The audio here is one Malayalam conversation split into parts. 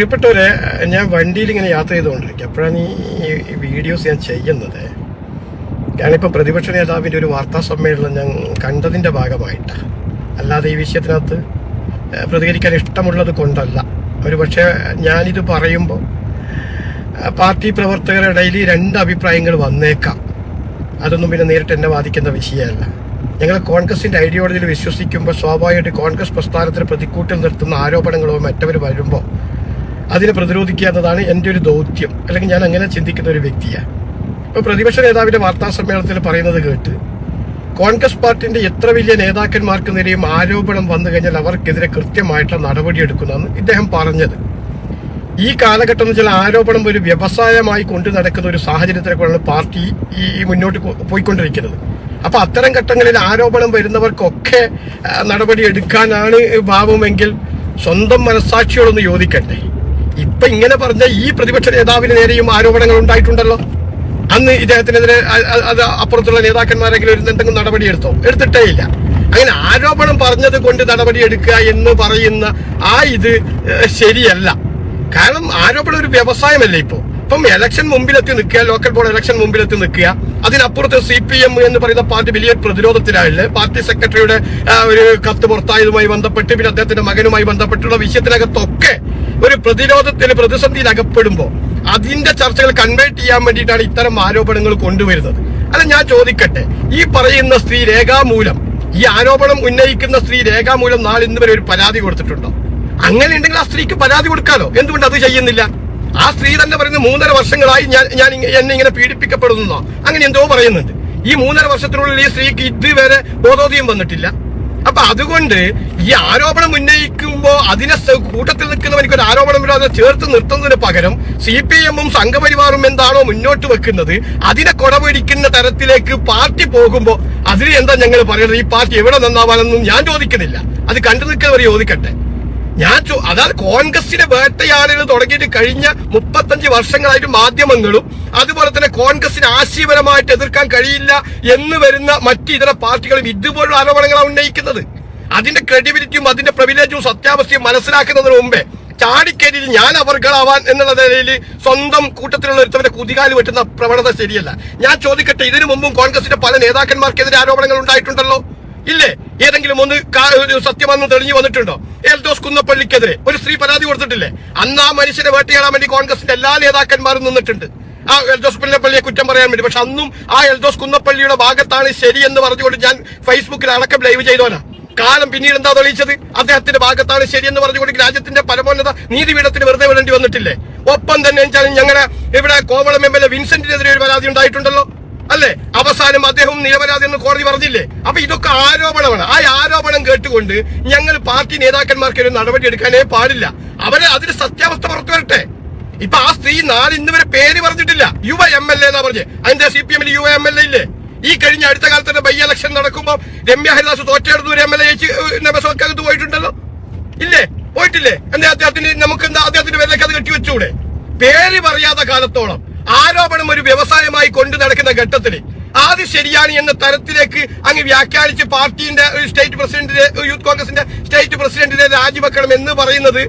പ്രിയപ്പെട്ടവരെ ഞാൻ വണ്ടിയിൽ ഇങ്ങനെ യാത്ര ചെയ്തുകൊണ്ടിരിക്കുക അപ്പോഴാണ് ഈ വീഡിയോസ് ഞാൻ ചെയ്യുന്നത്. ഞാനിപ്പോൾ പ്രതിപക്ഷ നേതാവിന്റെ ഒരു വാർത്താ സമ്മേളനം ഞാൻ കണ്ടതിന്റെ ഭാഗമായിട്ടാണ് അല്ലാതെ ഈ വിഷയത്തിനകത്ത് പ്രതികരിക്കാൻ ഇഷ്ടമുള്ളത് കൊണ്ടല്ല. ഒരു പക്ഷേ ഞാനിത് പറയുമ്പോൾ പാർട്ടി പ്രവർത്തകരുടെ ഇടയിൽ രണ്ട് അഭിപ്രായങ്ങൾ വന്നേക്കാം. അതൊന്നും പിന്നെ നേരിട്ട് എന്നെ ബാധിക്കുന്ന വിഷയമല്ല. ഞങ്ങൾ കോൺഗ്രസിന്റെ ഐഡിയോളജിയിൽ വിശ്വസിക്കുമ്പോൾ സ്വാഭാവികമായിട്ട് കോൺഗ്രസ് പ്രസ്ഥാനത്തിന് പ്രതിക്കൂട്ടിൽ നിർത്തുന്ന ആരോപണങ്ങളോ മറ്റവർ വരുമ്പോൾ അതിനെ പ്രതിരോധിക്കാത്തതാണ് എന്റെ ഒരു ദൗത്യം. അല്ലെങ്കിൽ ഞാൻ അങ്ങനെ ചിന്തിക്കുന്ന ഒരു വ്യക്തിയാണ്. ഇപ്പോൾ പ്രതിപക്ഷ നേതാവിന്റെ വാർത്താ സമ്മേളനത്തിൽ പറയുന്നത് കേട്ട് കോൺഗ്രസ് പാർട്ടിന്റെ എത്ര വലിയ നേതാക്കന്മാർക്ക് നേരെയും ആരോപണം വന്നു കഴിഞ്ഞാൽ അവർക്കെതിരെ കൃത്യമായിട്ടുള്ള നടപടിയെടുക്കുമെന്നാണ് ഇദ്ദേഹം പറഞ്ഞത്. ഈ കാലഘട്ടം വെച്ചാൽ ആരോപണം ഒരു വ്യവസായമായി കൊണ്ടു നടക്കുന്ന ഒരു സാഹചര്യത്തിലേക്കാണ് പാർട്ടി ഈ മുന്നോട്ട് പോയിക്കൊണ്ടിരിക്കുന്നത്. അപ്പൊ അത്തരം ഘട്ടങ്ങളിൽ ആരോപണം വരുന്നവർക്കൊക്കെ നടപടി എടുക്കാനാണ് ഭാവമെങ്കിൽ സ്വന്തം മനസ്സാക്ഷിയോടൊന്ന് യോജിക്കട്ടെ ഇപ്പൊ ഇങ്ങനെ പറഞ്ഞ ഈ പ്രതിപക്ഷ നേതാവിന് നേരെയും ആരോപണങ്ങൾ ഉണ്ടായിട്ടുണ്ടല്ലോ. അന്ന് ഇദ്ദേഹത്തിനെതിരെ അത് അപ്പുറത്തുള്ള നേതാക്കന്മാരെങ്കിലും ഒരു എന്തെങ്കിലും നടപടി എടുത്തോ എടുത്തിട്ടേ ഇല്ല. അങ്ങനെ ആരോപണം പറഞ്ഞത് കൊണ്ട് നടപടി എടുക്കുക എന്ന് പറയുന്ന ആ ഇത് ശരിയല്ല. കാരണം ആരോപണം ഒരു വ്യവസായമല്ലേ ഇപ്പോ? ഇപ്പം ഇലക്ഷൻ മുമ്പിലെത്തി നിൽക്കുക ലോക്കൽ ബോർഡ് ഇലക്ഷൻ മുമ്പിലെത്തി നിൽക്കുക. അതിനപ്പുറത്ത് സി പി എം എന്ന് പറയുന്ന പാർട്ടി വലിയ പ്രതിരോധത്തിലായില്ലേ? പാർട്ടി സെക്രട്ടറിയുടെ ഒരു കത്ത് പുറത്തായതുമായി ബന്ധപ്പെട്ട് പിന്നെ അദ്ദേഹത്തിന്റെ മകനുമായി ബന്ധപ്പെട്ടുള്ള വിഷയത്തിനകത്തൊക്കെ ഒരു പ്രതിരോധത്തിൽ പ്രതിസന്ധിയിൽ അകപ്പെടുമ്പോൾ അതിന്റെ ചർച്ചകൾ കൺവേർട്ട് ചെയ്യാൻ വേണ്ടിയിട്ടാണ് ഇത്തരം ആരോപണങ്ങൾ കൊണ്ടുവരുന്നത്. അല്ല ഞാൻ ചോദിക്കട്ടെ ഈ പറയുന്ന സ്ത്രീ രേഖാമൂലം ഈ ആരോപണം ഉന്നയിക്കുന്ന സ്ത്രീ രേഖാമൂലം നാളെ ഇന്നുവരെ ഒരു പരാതി കൊടുത്തിട്ടുണ്ടോ? അങ്ങനെ ഉണ്ടെങ്കിൽ ആ സ്ത്രീക്ക് പരാതി കൊടുക്കാലോ? എന്തുകൊണ്ട് അത് ചെയ്യുന്നില്ല? ആ സ്ത്രീ തന്നെ പറയുന്നത് മൂന്നര വർഷങ്ങളായി ഞാൻ ഞാൻ എന്നെ ഇങ്ങനെ പീഡിപ്പിക്കപ്പെടുന്നു. അങ്ങനെ എന്തോ പറയുന്നുണ്ട്. ഈ മൂന്നര വർഷത്തിനുള്ളിൽ ഈ സ്ത്രീക്ക് ഇതുവരെ ബോധോദയം വന്നിട്ടില്ല. അപ്പൊ അതുകൊണ്ട് ഈ ആരോപണം ഉന്നയിക്കുമ്പോ അതിനെ കൂട്ടത്തിൽ നിൽക്കുന്നവർക്ക് ഒരു ആരോപണം ഇല്ലാതെ ചേർത്ത് നിർത്തുന്നതിന് പകരം സി പി എമ്മും സംഘപരിവാറും എന്താണോ മുന്നോട്ട് വെക്കുന്നത് അതിനെ കൊടപിടിക്കുന്ന തരത്തിലേക്ക് പാർട്ടി പോകുമ്പോ അതിന് എന്താ ഞങ്ങൾ പറയുന്നത് ഈ പാർട്ടി എവിടെ നന്നാവാനെന്നും ഞാൻ ചോദിക്കുന്നില്ല. അത് കണ്ടു നിൽക്കുന്നവർ ചോദിക്കട്ടെ. ഞാൻ അതായത് കോൺഗ്രസിനെ വേട്ടയാടൽ തുടങ്ങിയിട്ട് കഴിഞ്ഞ മുപ്പത്തഞ്ച് വർഷങ്ങളായിട്ട് മാധ്യമങ്ങളും അതുപോലെ തന്നെ കോൺഗ്രസിന് ആശയപരമായിട്ട് എതിർക്കാൻ കഴിയില്ല എന്ന് വരുന്ന മറ്റ് ഇതര പാർട്ടികളും ഇതുപോലുള്ള ആരോപണങ്ങളാണ് ഉന്നയിക്കുന്നത്. അതിന്റെ ക്രെഡിബിലിറ്റിയും അതിന്റെ പ്രിവിലേജും സത്യാവസ്ഥയും മനസ്സിലാക്കുന്നതിന് മുമ്പേ ചാടിക്കരുതി ഞാൻ അവർകളാവാൻ എന്നുള്ള നിലയിൽ സ്വന്തം കൂട്ടത്തിലുള്ള ഒരുത്തവരെ കുതികാലി വെട്ടുന്ന പ്രവണത ശരിയല്ല. ഞാൻ ചോദിക്കട്ടെ ഇതിനു മുമ്പും കോൺഗ്രസിന്റെ പല നേതാക്കന്മാർക്കെതിരെ ആരോപണങ്ങൾ ഉണ്ടായിട്ടുണ്ടല്ലോ? ഇല്ലേ? ഏതെങ്കിലും ഒന്ന് സത്യമെന്ന് തെളിഞ്ഞു വന്നിട്ടുണ്ടോ? എൽദോസ് കുന്നപ്പള്ളിക്കെതിരെ ഒരു സ്ത്രീ പരാതി കൊടുത്തിട്ടില്ലേ? അന്ന് ആ മനുഷ്യനെ വേട്ടയാടാൻ വേണ്ടി കോൺഗ്രസിന്റെ എല്ലാ നേതാക്കന്മാരും നിന്നിട്ടുണ്ട്. ആ എൽദോസ് കുന്നപ്പള്ളിയെ കുറ്റം പറയാൻ വേണ്ടി. പക്ഷെ അന്നും ആ എൽദോസ് കുന്നപ്പള്ളിയുടെ ഭാഗത്താണ് ശരി എന്ന് പറഞ്ഞുകൊണ്ട് ഞാൻ ഫേസ്ബുക്കിൽ അടക്കം ലൈവ് ചെയ്തോനാ കാലം പിന്നീട് എന്താ തെളിയിച്ചത്? അദ്ദേഹത്തിന്റെ ഭാഗത്താണ് ശരിയെന്ന് പറഞ്ഞുകൊണ്ട് രാജ്യത്തിന്റെ പരമോന്നത നീതിപീഠത്തിന് വെറുതെ വിടേണ്ടി വന്നിട്ടില്ലേ? ഒപ്പം തന്നെ ഞങ്ങളുടെ ഇവിടെ കോവളം എം എൽ എ വിൻസെന്റിനെതിരെ ഒരു പരാതി ഉണ്ടായിട്ടുണ്ടല്ലോ. അല്ലേ? അവസാനം അദ്ദേഹം നിരപരാധി എന്ന് കോടതി പറഞ്ഞില്ലേ? അപ്പൊ ഇതൊക്കെ ആരോപണമാണ്. ആ ആരോപണം കേട്ടുകൊണ്ട് ഞങ്ങൾ പാർട്ടി നേതാക്കന്മാർക്ക് ഒരു നടപടി എടുക്കാനേ പാടില്ല. അവരെ അതിന് സത്യാവസ്ഥ പുറത്തു വരട്ടെ. ഇപ്പൊ ആ സ്ത്രീ നാളെ ഇന്ന് വരെ പേര് പറഞ്ഞിട്ടില്ല. യുവ എം എൽ എ എന്നാ പറഞ്ഞത് അതിന്റെ സി പി എമ്മിൽ യുവ എം എൽ എ ഇല്ലേ? ഈ കഴിഞ്ഞ അടുത്ത കാലത്ത് ബൈ ഇലക്ഷൻ നടക്കുമ്പോൾ രമ്യ ഹരിദാസ് തോറ്റെടുത്ത് ഒരു എം എൽ എ നിയമസഭക്കകത്ത് പോയിട്ടുണ്ടല്ലോ? ഇല്ലേ? പോയിട്ടില്ലേ? എന്താ അദ്ദേഹത്തിന് നമുക്ക് എന്താ അദ്ദേഹത്തിന്റെ അത് കെട്ടിവെച്ചൂടെ? പേര് പറയാത്ത കാലത്തോളം ആരോപണം ഒരു വ്യവസായമായി കൊണ്ടു നടക്കുന്ന ഘട്ടത്തിൽ അത് ശരിയാണ് എന്ന തരത്തിലേക്ക് അങ്ങ് വ്യാഖ്യാനിച്ച് പാർട്ടിന്റെ സ്റ്റേറ്റ് പ്രസിഡന്റിനെ യൂത്ത് കോൺഗ്രസിന്റെ സ്റ്റേറ്റ് പ്രസിഡന്റിനെ രാജിവെക്കണം എന്ന് പറയുന്നത്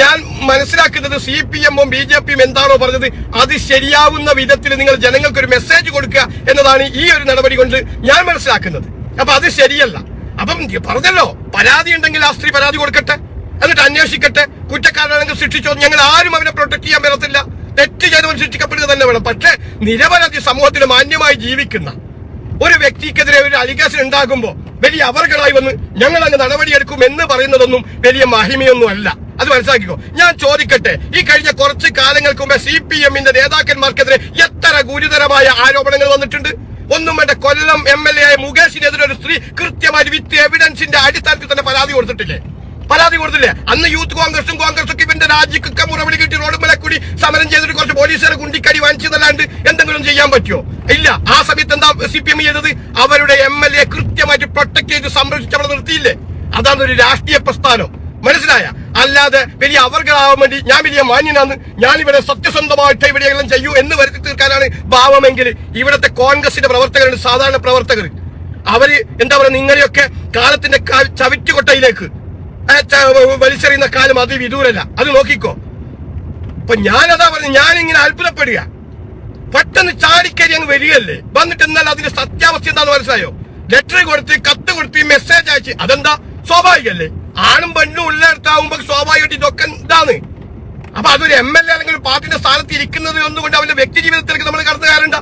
ഞാൻ മനസ്സിലാക്കുന്നത് സി പി എമ്മും ബി ജെ പിയും എന്താണോ പറഞ്ഞത് അത് ശരിയാവുന്ന വിധത്തിൽ നിങ്ങൾ ജനങ്ങൾക്ക് ഒരു മെസ്സേജ് കൊടുക്കുക എന്നതാണ് ഈ ഒരു നടപടി കൊണ്ട് ഞാൻ മനസ്സിലാക്കുന്നത്. അപ്പൊ അത് ശരിയല്ല. അപ്പം പറഞ്ഞല്ലോ പരാതി ഉണ്ടെങ്കിൽ ആ സ്ത്രീ പരാതി കൊടുക്കട്ടെ. എന്നിട്ട് അന്വേഷിക്കട്ടെ. കുറ്റക്കാരനാണെങ്കിൽ ശിക്ഷിച്ചോ ഞങ്ങൾ ആരും അവനെ പ്രൊട്ടക്ട് ചെയ്യാൻ പറ്റത്തില്ല തെറ്റ് ചെയ്തവൻ ശിക്ഷിക്കപ്പെടുക തന്നെ വേണം. പക്ഷേ നിരവധി സമൂഹത്തിൽ മാന്യമായി ജീവിക്കുന്ന ഒരു വ്യക്തിക്കെതിരെ ഒരു അലിഗേഷൻ ഉണ്ടാകുമ്പോൾ വലിയ അവർകളായി വന്ന് ഞങ്ങൾ അങ്ങ് നടപടിയെടുക്കും എന്ന് പറയുന്നതൊന്നും വലിയ മഹിമയൊന്നും അല്ല. അത് മനസ്സിലാക്കിക്കോ. ഞാൻ ചോദിക്കട്ടെ ഈ കഴിഞ്ഞ കുറച്ച് കാലങ്ങൾക്ക് മുമ്പ് സി പി എമ്മിന്റെ നേതാക്കന്മാർക്കെതിരെ എത്ര ഗുരുതരമായ ആരോപണങ്ങൾ വന്നിട്ടുണ്ട്? ഒന്നും വേണ്ട കൊല്ലം എം എൽ എ ആയ മുകേഷിനെതിരെ ഒരു സ്ത്രീ കൃത്യമായി വിത്ത് എവിഡൻസിന്റെ അടിസ്ഥാനത്തിൽ തന്നെ പരാതി കൊടുത്തിട്ടില്ലേ? പരാതി കൊടുത്തില്ലേ? അന്ന് യൂത്ത് കോൺഗ്രസും കോൺഗ്രസ് ഒക്കെ ഇവന്റെ രാജിക്കൊക്കെ മുറവിളി കിട്ടി റോഡ് മേലെ കൂടി സമരം ചെയ്തിട്ട് കുറച്ച് പോലീസുകാരെ കുണ്ടിക്കടി വാങ്ങിച്ചതല്ലാണ്ട് എന്തെങ്കിലും ചെയ്യാൻ പറ്റുമോ? ഇല്ല. ആ സമയത്ത് എന്താ സി പി എം ചെയ്തത്? അവരുടെ എം എൽ എ കൃത്യമായിട്ട് പ്രൊട്ടക്ട് ചെയ്ത് സംരക്ഷിച്ച് അവിടെ നിർത്തിയില്ലേ? അതാണ് ഒരു രാഷ്ട്രീയ പ്രസ്ഥാനം. മനസ്സിലായ? അല്ലാതെ വലിയ അവർഗളാവാൻ വേണ്ടി ഞാൻ വലിയ മാന്യനാണ്. ഞാൻ ഇവിടെ സത്യസന്ധമായിട്ട് ഇവിടെയെല്ലാം ചെയ്യൂ എന്ന് വരുത്തി തീർക്കാനാണ് ഭാവമെങ്കിൽ ഇവിടുത്തെ കോൺഗ്രസിന്റെ പ്രവർത്തകരുണ്ട് സാധാരണ പ്രവർത്തകർ. അവർ എന്താ പറയുക നിങ്ങളെയൊക്കെ കാലത്തിന്റെ ചവിറ്റുകൊട്ടയിലേക്ക് വലിച്ചെറിയുന്ന കാലം അത് വിദൂരല്ല. അത് നോക്കിക്കോ. അപ്പൊ ഞാനതാ പറഞ്ഞു ഞാനിങ്ങനെ അത്ഭുതപ്പെടുക. പെട്ടെന്ന് ചാടിക്കരി അങ്ങ് വരികയല്ലേ? വന്നിട്ട് എന്നാൽ അതിന്റെ സത്യാവസ്ഥ എന്താന്ന് മനസ്സിലായോ? ലെറ്റർ കൊടുത്ത് കത്ത് കൊടുത്ത് മെസ്സേജ് അയച്ച്. അതെന്താ? സ്വാഭാവികല്ലേ? ആണും പെണ്ണും ഉള്ളിടത്താവുമ്പോ സ്വാഭാവികമായിട്ട് ഇതൊക്കെ എന്താണ്? അപ്പൊ അതൊരു എം എൽ എ അല്ലെങ്കിൽ പാർട്ടിന്റെ സ്ഥാനത്ത് ഇരിക്കുന്നത് ഒന്നുകൊണ്ട് അവന്റെ വ്യക്തി ജീവിതത്തിലേക്ക് നമ്മൾ കടന്നു കയറണ്ട.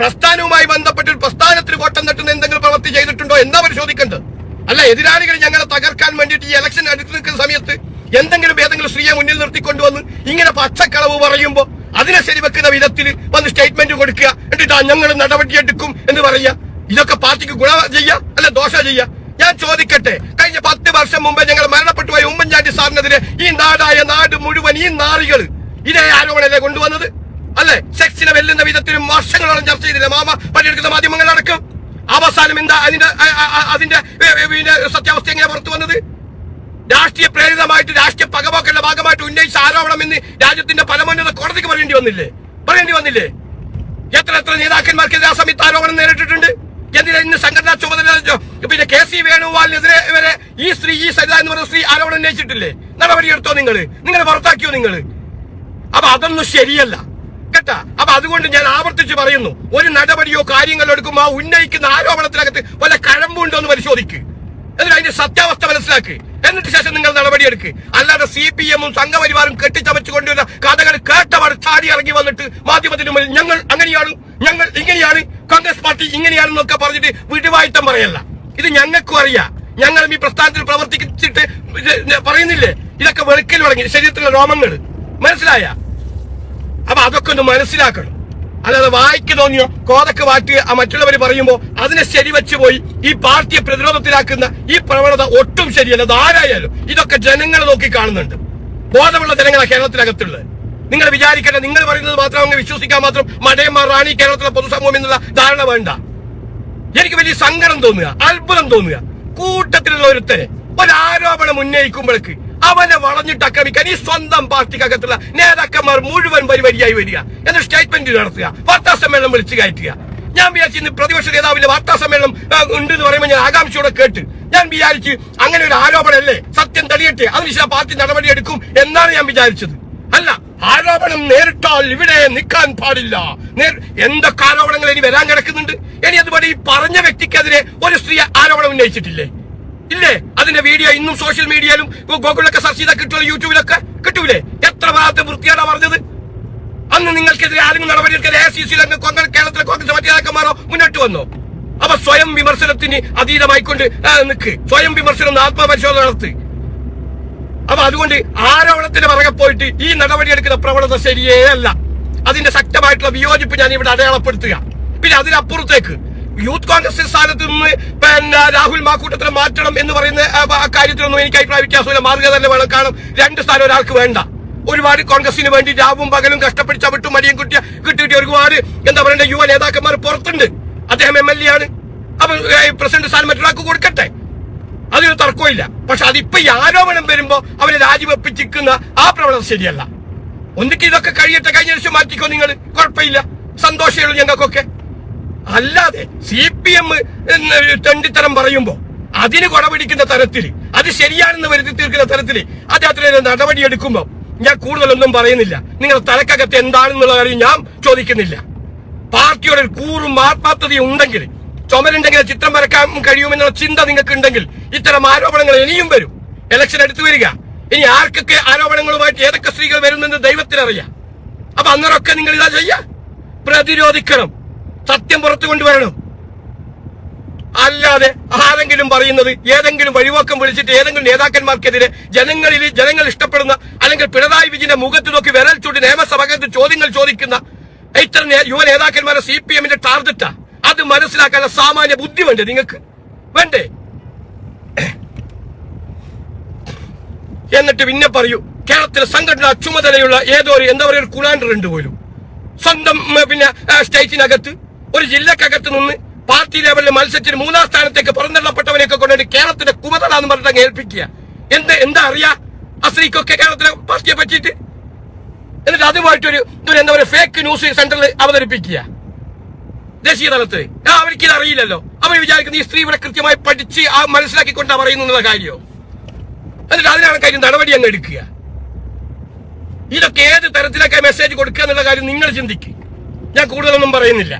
പ്രസ്ഥാനവുമായി ബന്ധപ്പെട്ട് പ്രസ്ഥാനത്തിന് കോട്ടം തട്ടുന്ന എന്തെങ്കിലും പ്രവൃത്തി ചെയ്തിട്ടുണ്ടോ? എന്താ പരിശോധിക്കേണ്ടത്? അല്ല എതിരാളികൾ ഞങ്ങളെ തകർക്കാൻ വേണ്ടിയിട്ട് ഈ ഇലക്ഷൻ അടുത്ത് നിൽക്കുന്ന സമയത്ത് എന്തെങ്കിലും ഏതെങ്കിലും സ്ത്രീയെ മുന്നിൽ നിർത്തിക്കൊണ്ടുവന്ന് ഇങ്ങനെ പച്ചക്കളവ് പറയുമ്പോൾ അതിനെ ശരിവെക്കുന്ന വിധത്തിൽ വന്ന് സ്റ്റേറ്റ്മെന്റ് കൊടുക്കുക. എന്നിട്ട് ഞങ്ങൾ നടപടിയെടുക്കും എന്ന് പറയുക. ഇതൊക്കെ പാർട്ടിക്ക് ഗുണ ചെയ്യുക അല്ല ദോഷ ചെയ്യാ ഞാൻ ചോദിക്കട്ടെ കഴിഞ്ഞ പത്ത് വർഷം മുമ്പ് ഞങ്ങൾ മരണപ്പെട്ടു പോയ ഉമ്മൻചാണ്ടി സാറിനെതിരെ ഈ നാടായ നാട് മുഴുവൻ ഈ നാറികൾ ഇതേ ആരോപണല്ലേ കൊണ്ടുവന്നത്? അല്ലെ? സെക്സിനെ വെല്ലുന്ന വിധത്തിലും വർഷങ്ങളോളം ചർച്ച ചെയ്തില്ല? മാമ പണിയെടുക്കുന്ന മാധ്യമങ്ങളടക്കം അവസാനം എന്താ അതിന്റെ അതിന്റെ സത്യാവസ്ഥ എങ്ങനെ പുറത്തു വന്നത്? രാഷ്ട്രീയ പ്രേരിതമായിട്ട് രാഷ്ട്രീയ പകപോക്കലിന്റെ ഭാഗമായിട്ട് ഉന്നയിച്ച ആരോപണം എന്ന് രാജ്യത്തിന്റെ പരമോന്നത കോടതിക്ക് പറയേണ്ടി വന്നില്ലേ? പറയേണ്ടി വന്നില്ലേ? എത്ര എത്ര നേതാക്കന്മാർക്കെതിരെ ആ സമയത്ത് ആരോപണം നേരിട്ടിട്ടുണ്ട്? എന്തിനാ ഇന്ന് സംഘടനാ ചുമതല പിന്നെ കെ സി വേണുഗോപാലിനെതിരെ വരെ ഈ സ്ത്രീ ഈ സരിത എന്ന് പറയുന്ന സ്ത്രീ ആരോപണം ഉന്നയിച്ചിട്ടില്ലേ? നടപടിയെടുത്തോ നിങ്ങൾ നിങ്ങൾ പുറത്താക്കിയോ നിങ്ങൾ അപ്പൊ അതൊന്നും ശരിയല്ല. കേട്ടാ. അപ്പൊ അതുകൊണ്ട് ഞാൻ ആവർത്തിച്ച് പറയുന്നു. ഒരു നടപടിയോ കാര്യങ്ങളോ എടുക്കുമ്പോൾ ആ ഉന്നയിക്കുന്ന ആരോപണത്തിനകത്ത് വല്ല കഴമ്പുണ്ടോ എന്ന് പരിശോധിക്ക്. എന്നിട്ട് അതിന്റെ സത്യാവസ്ഥ മനസ്സിലാക്കി. എന്നിട്ട് ശേഷം നിങ്ങൾ നടപടിയെടുക്ക്. അല്ലാതെ സി പി എമ്മും സംഘപരിവാറും കെട്ടിച്ചമച്ചു കൊണ്ടുവരുന്ന കഥകൾ കേട്ടവർ ചാടി ഇറങ്ങി വന്നിട്ട് മാധ്യമത്തിന് മുന്നിൽ ഞങ്ങൾ അങ്ങനെയാണ് ഞങ്ങൾ ഇങ്ങനെയാണ് കോൺഗ്രസ് പാർട്ടി ഇങ്ങനെയാണെന്നൊക്കെ പറഞ്ഞിട്ട് വിടുവായിത്തം പറയല്ല. ഇത് ഞങ്ങൾക്കും അറിയാം. ഞങ്ങൾ ഈ പ്രസ്ഥാനത്തിൽ പ്രവർത്തിച്ചിട്ട് പറയുന്നില്ലേ? ഇതൊക്കെ വെളുക്കൽ തുടങ്ങി. ശരീരത്തിലെ രോമങ്ങൾ. മനസ്സിലായ? അപ്പൊ അതൊക്കെ ഒന്ന് മനസ്സിലാക്കണം. അല്ലാതെ വായിക്ക് തോന്നിയോ കോതക്ക് വാറ്റി മറ്റുള്ളവർ പറയുമ്പോൾ അതിനെ ശരി ശരിവെച്ച് പോയി ഈ പാർട്ടിയെ പ്രതിരോധത്തിലാക്കുന്ന ഈ പ്രവണത ഒട്ടും ശരിയല്ല. ആരായാലും ഇതൊക്കെ ജനങ്ങൾ നോക്കി കാണുന്നുണ്ട്. ബോധമുള്ള ജനങ്ങളാണ് കേരളത്തിനകത്തുള്ളത്. നിങ്ങൾ വിചാരിക്കേണ്ട നിങ്ങൾ പറയുന്നത് മാത്രം അങ്ങ് വിശ്വസിക്കാൻ മാത്രം മടയന്മാർ റാണി കേരളത്തിലെ പൊതുസമൂഹം എന്നുള്ള ധാരണ വേണ്ട. എനിക്ക് വലിയ സങ്കടം തോന്നുക അത്ഭുതം തോന്നുക. കൂട്ടത്തിലുള്ള ഒരുത്തനെ ഒരാരോപണം ഉന്നയിക്കുമ്പോഴേക്ക് അവനെ വളഞ്ഞിട്ട് ആക്രമിക്കാൻ ഈ സ്വന്തം പാർട്ടിക്കകത്തുള്ള നേതാക്കന്മാർ മുഴുവൻ പരിപാടിയായി വരിക. എന്നിട്ട് സ്റ്റേറ്റ്മെന്റ് നടത്തുക. വാർത്താ സമ്മേളനം വിളിച്ചു കയറ്റുക. ഞാൻ വിചാരിച്ചു ഇന്ന് പ്രതിപക്ഷ നേതാവിന്റെ വാർത്താ സമ്മേളനം ഉണ്ട് എന്ന് പറയുമ്പോൾ ഞാൻ ആകാംക്ഷയോടെ കേട്ട്. ഞാൻ വിചാരിച്ചു അങ്ങനെ ഒരു ആരോപണമല്ലേ? സത്യം തെളിയട്ടെ. അതിനുശേഷം പാർട്ടി നടപടി എടുക്കും എന്നാണ് ഞാൻ വിചാരിച്ചത്. അല്ല ആരോപണം നേരിട്ടാൽ ഇവിടെ നിൽക്കാൻ പാടില്ല. എന്തൊക്കെ ആരോപണങ്ങൾ ഇനി വരാൻ കിടക്കുന്നുണ്ട്? ഇനി അതുപോലെ ഈ പറഞ്ഞ വ്യക്തിക്കെതിരെ ഒരു സ്ത്രീ ആരോപണം ഉന്നയിച്ചിട്ടില്ലേ? ഇല്ലേ? അതിന്റെ വീഡിയോ ഇന്നും സോഷ്യൽ മീഡിയയിലും ഗൂഗിളിലൊക്കെ സെർച്ച് ചെയ്താൽ കിട്ടുമല്ലോ യൂട്യൂബിലൊക്കെ? കിട്ടൂലേ? എത്ര ഭാഗത്തെ വൃത്തിയാണ് പറഞ്ഞത്? അന്ന് നിങ്ങൾക്കെതിരെ ആരെങ്കിലും നടപടിയെടുക്കാൻ എ സി സി കേരളത്തിലെ കോൺഗ്രസ് മറ്റു നേതാക്കന്മാരോ മുന്നോട്ട് വന്നോ? അപ്പൊ സ്വയം വിമർശനത്തിന് അതീതമായിക്കൊണ്ട് നിൽക്ക് സ്വയം വിമർശനം ആത്മപരിശോധന നടത്തി. അപ്പൊ അതുകൊണ്ട് ആരോപണത്തിന്റെ പുറകെ പോയിട്ട് ഈ നടപടിയെടുക്കുന്ന പ്രവണത ശരിയേ അല്ല. അതിന്റെ ശക്തമായിട്ടുള്ള വിയോജിപ്പ് ഞാൻ ഇവിടെ അടയാളപ്പെടുത്തുക. പിന്നെ അതിനപ്പുറത്തേക്ക് യൂത്ത് കോൺഗ്രസ് സ്ഥാനത്ത് നിന്ന് പിന്നെ രാഹുൽ മാക്കൂട്ടത്തിനെ മാറ്റണം എന്ന് പറയുന്ന കാര്യത്തിലൊന്നും എനിക്ക് അഭിപ്രായ വ്യത്യാസമില്ല. മാർഗ തന്നെ വേണം. കാരണം രണ്ട് സ്ഥാനം ഒരാൾക്ക് വേണ്ട. ഒരുപാട് കോൺഗ്രസിന് വേണ്ടി രാവും പകലും കഷ്ടപ്പെട്ട് ചവിട്ടും മടിയും കിട്ടിയ ഒരുപാട് എന്താ പറയണ്ട യുവ നേതാക്കന്മാർ പുറത്തുണ്ട്. അദ്ദേഹം എം എൽ എ ആണ്. അപ്പൊ പ്രസിഡന്റ് സ്ഥാനം മറ്റൊരാൾക്ക് കൊടുക്കട്ടെ. അതിന് തർക്കമില്ല. പക്ഷെ അതിപ്പോ ഈ ആരോപണം വരുമ്പോ അവരെ രാജിവെപ്പിച്ചിരിക്കുന്ന ആ പ്രവണത ശരിയല്ല. ഒന്നിക്ക് ഇതൊക്കെ കഴിയട്ടെ കഴിഞ്ഞ ദിവസം മാറ്റിക്കോ നിങ്ങൾ. കുഴപ്പമില്ല. സന്തോഷമുള്ളൂ ഞങ്ങൾക്കൊക്കെ. അല്ലാതെ സി പി എം തെണ്ടിത്തരം പറയുമ്പോ അതിന് കൊടപിടിക്കുന്ന തരത്തിൽ അത് ശരിയാണെന്ന് വരുത്തി തീർക്കുന്ന തരത്തിൽ അദ്ദേഹത്തിന് നടപടി എടുക്കുമ്പോ ഞാൻ കൂടുതലൊന്നും പറയുന്നില്ല. നിങ്ങൾ തലക്കകത്ത് എന്താണെന്നുള്ള കാര്യം ഞാൻ ചോദിക്കുന്നില്ല. പാർട്ടിയുടെ ഒരു കൂറും ആത്മാർത്ഥതയും ഉണ്ടെങ്കിൽ ചുമരുണ്ടെങ്കിൽ ചിത്രം വരക്കാൻ കഴിയുമെന്നുള്ള ചിന്ത നിങ്ങൾക്ക് ഉണ്ടെങ്കിൽ ഇത്തരം ആരോപണങ്ങൾ ഇനിയും വരും. ഇലക്ഷൻ എടുത്തു വരിക. ഇനി ആർക്കൊക്കെ ആരോപണങ്ങളുമായിട്ട് ഏതൊക്കെ സ്ത്രീകൾ വരുന്നെന്ന് ദൈവത്തിനറിയാം. അപ്പൊ അന്നേരമൊക്കെ നിങ്ങൾ ഇതാ ചെയ്യ പ്രതിരോധിക്കണം. സത്യം പുറത്തു കൊണ്ടുവരണം. അല്ലാതെ ആരെങ്കിലും പറയുന്നത് ഏതെങ്കിലും വഴിവാക്കം വിളിച്ചിട്ട് ഏതെങ്കിലും നേതാക്കന്മാർക്കെതിരെ ജനങ്ങളിൽ ജനങ്ങൾ ഇഷ്ടപ്പെടുന്ന അല്ലെങ്കിൽ പിണറായി വിജയന്റെ മുഖത്ത് നോക്കി വിരൽ ചൂണ്ടി നിയമസഭകത്ത് ചോദ്യങ്ങൾ ചോദിക്കുന്ന ഇത്തരം യുവ നേതാക്കന്മാരെ സി പി എമ്മിന്റെ ടാർഗറ്റാ. അത് മനസ്സിലാക്കാനുള്ള സാമാന്യ ബുദ്ധി വേണ്ടേ നിങ്ങൾക്ക്? വേണ്ടേ? എന്നിട്ട് പിന്നെ പറയൂ കേരളത്തിലെ സംഘടന ചുമതലയുള്ള ഏതോ ഒരു എന്താ പറയുക കുലാൻഡർ ഉണ്ട് പോലും. സ്വന്തം പിന്നെ സ്റ്റേറ്റിനകത്ത് ഒരു ജില്ലക്കകത്ത് നിന്ന് പാർട്ടി ലെവലിൽ മത്സരിച്ചിട്ട് മൂന്നാം സ്ഥാനത്തേക്ക് പുറന്തള്ളപ്പെട്ടവനെയൊക്കെ കൊണ്ടുപോയി കേരളത്തിന്റെ കുമതല എന്ന് പറഞ്ഞിട്ട് ഏൽപ്പിക്കുക. എന്ത് എന്താ അറിയാ? അസ്ത്രീക്കൊക്കെ സ്ത്രീക്കൊക്കെ കേരളത്തിലെ പാർട്ടിയെ പറ്റിയിട്ട്. എന്നിട്ട് അതുമായിട്ടൊരു ഒരു എന്താ പറയുക ഫേക്ക് ന്യൂസ് സെന്ററിൽ അവതരിപ്പിക്കുക. ദേശീയ തലത്തിൽ. ആ അവർക്ക് ഇത് അറിയില്ലല്ലോ. അവർ വിചാരിക്കുന്ന ഈ സ്ത്രീ ഇവിടെ കൃത്യമായി പഠിച്ച് ആ മനസ്സിലാക്കിക്കൊണ്ടാ പറയുന്നു കാര്യമോ എന്നിട്ട് അതിനാണ് കാര്യം നടപടി അങ്ങ് എടുക്കുക. ഇതൊക്കെ ഏത് തരത്തിലൊക്കെ മെസ്സേജ് കൊടുക്കുക എന്നുള്ള കാര്യം നിങ്ങൾ ചിന്തിക്കും. ഞാൻ കൂടുതലൊന്നും പറയുന്നില്ല.